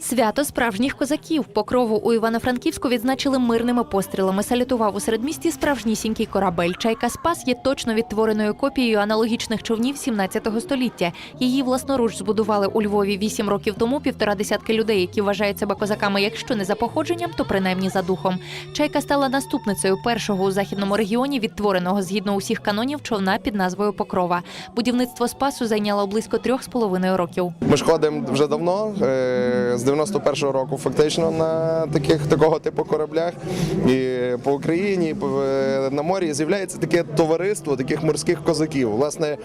Свято справжніх козаків. Покрову у Івано-Франківську відзначили мирними пострілами. Салютував у середмісті справжнісінький корабель. Чайка Спас є точно відтвореною копією аналогічних човнів 17 століття. Її власноруч збудували у Львові вісім років тому півтора десятки людей, які вважають себе козаками, якщо не за походженням, то принаймні за духом. Чайка стала наступницею першого у західному регіоні відтвореного згідно усіх канонів човна під назвою Покрова. Будівництво спасу зайняло близько трьох з половиною років. Ми ж ходимо вже давно, е, з 91-го року, фактично на таких такого типу кораблях. І по Україні по- е, на морі з'являється таке товариство таких морських козаків, власне,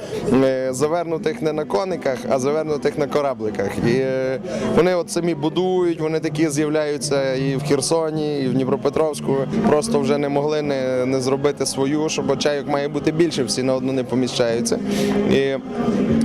е, завернутих не на кониках, а завернутих на корабликах. І е, вони от самі будують, вони такі з'являються і в Херсоні, і в Дніпропетровську. Просто вже не могли не, не зробити свою, щоб чайок має бути більше, всі на одну не поміщаються. І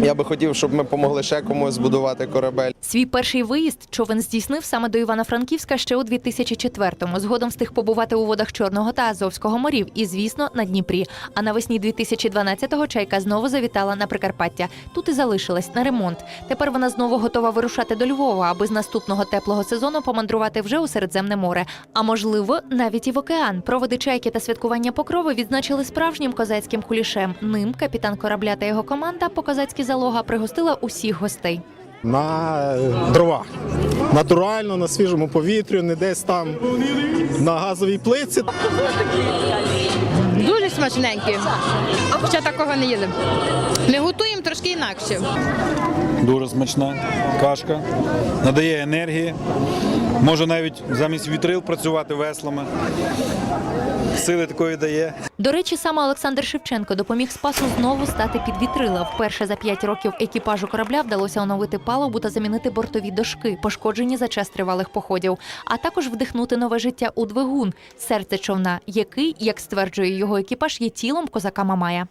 я би хотів, щоб ми допомогли ще комусь збудувати корабель. Свій перший виїзд човен здійснив саме до Івано-Франківська ще у 2004-му. Згодом встиг побувати у водах Чорного та Азовського морів і, звісно, на Дніпрі. А навесні 2012-го чайка знову завітала на Прикарпаття. Тут і залишилась на ремонт. Тепер вона знову готова вирушати до Львова, аби з наступного теплого сезону помандрувати вже у Середземне море. А можливо, навіть і в океан. Проводи чайки та святкування покрови відзначили справжнім козацьким кулішем. Ним капітан корабля та його команда по козацькі залога пригостила усіх гостей. На е, дрова. Натурально, на свіжому повітрі, не десь там на газовій плитці. Дуже смачненькі. Ще такого не їли. Ми готуємо трошки інакше. Дуже смачна кашка, надає енергії. Може навіть замість вітрил працювати веслами. Сили такої дає. До речі, саме Олександр Шевченко допоміг Спасу знову стати під вітрила. Вперше за п'ять років екіпажу корабля вдалося оновити палубу та замінити бортові дошки, пошкоджені за час тривалих походів, а також вдихнути нове життя у двигун, серце човна, який, як стверджує його екіпаж, є тілом козака Мамая.